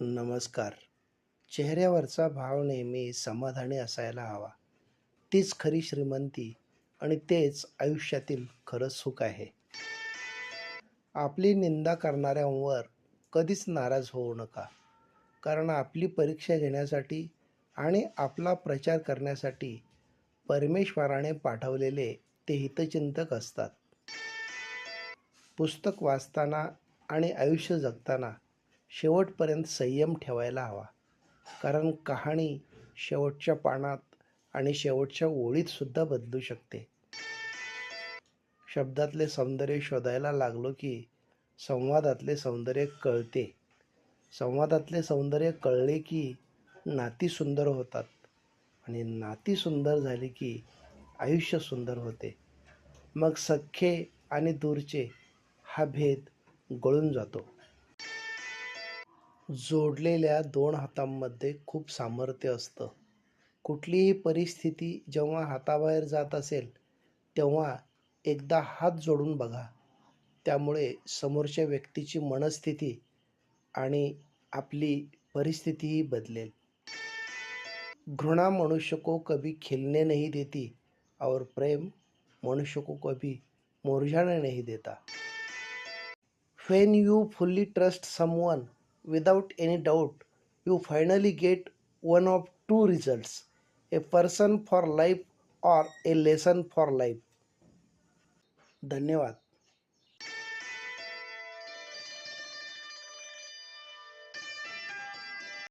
नमस्कार. चेहऱ्यावरचा भाव नेहमी समाधानी असायला हवा. तीच खरी श्रीमंती आणि तेच आयुष्यातील खरं सुख आहे. आपली निंदा करणाऱ्यांवर कधीच नाराज होऊ नका. कारण आपली परीक्षा घेण्यासाठी आणि आपला प्रचार करण्यासाठी परमेश्वराने पाठवलेले ते हितचिंतक असतात. पुस्तक वाचताना आणि आयुष्य जगताना शेवटपर्यंत संयम ठेवायला हवा. कारण कहाणी शेवटच्या पानात आणि शेवटच्या ओळीतसुद्धा बदलू शकते. शब्दातले सौंदर्य शोधायला लागलो की संवादातले सौंदर्य कळते. संवादातले सौंदर्य कळले की नाती सुंदर होतात आणि नाती सुंदर झाली की आयुष्य सुंदर होते. मग सख्खे आणि दूरचे हा भेद गळून जातो. जोडलेल्या दोन हातांमध्ये खूप सामर्थ्य असतं. कुठलीही परिस्थिती जेव्हा हाताबाहेर जात असेल तेव्हा एकदा हात जोडून बघा. त्यामुळे समोरच्या व्यक्तीची मनस्थिती आणि आपली परिस्थितीही बदलेल. घृणा मनुष्य को कभी खिलने नहीं देती और प्रेम मनुष्य को कभी मुरझाने नहीं देता. When you fully trust someone without any doubt you finally get one of two results a person for life or a lesson for life धन्यवाद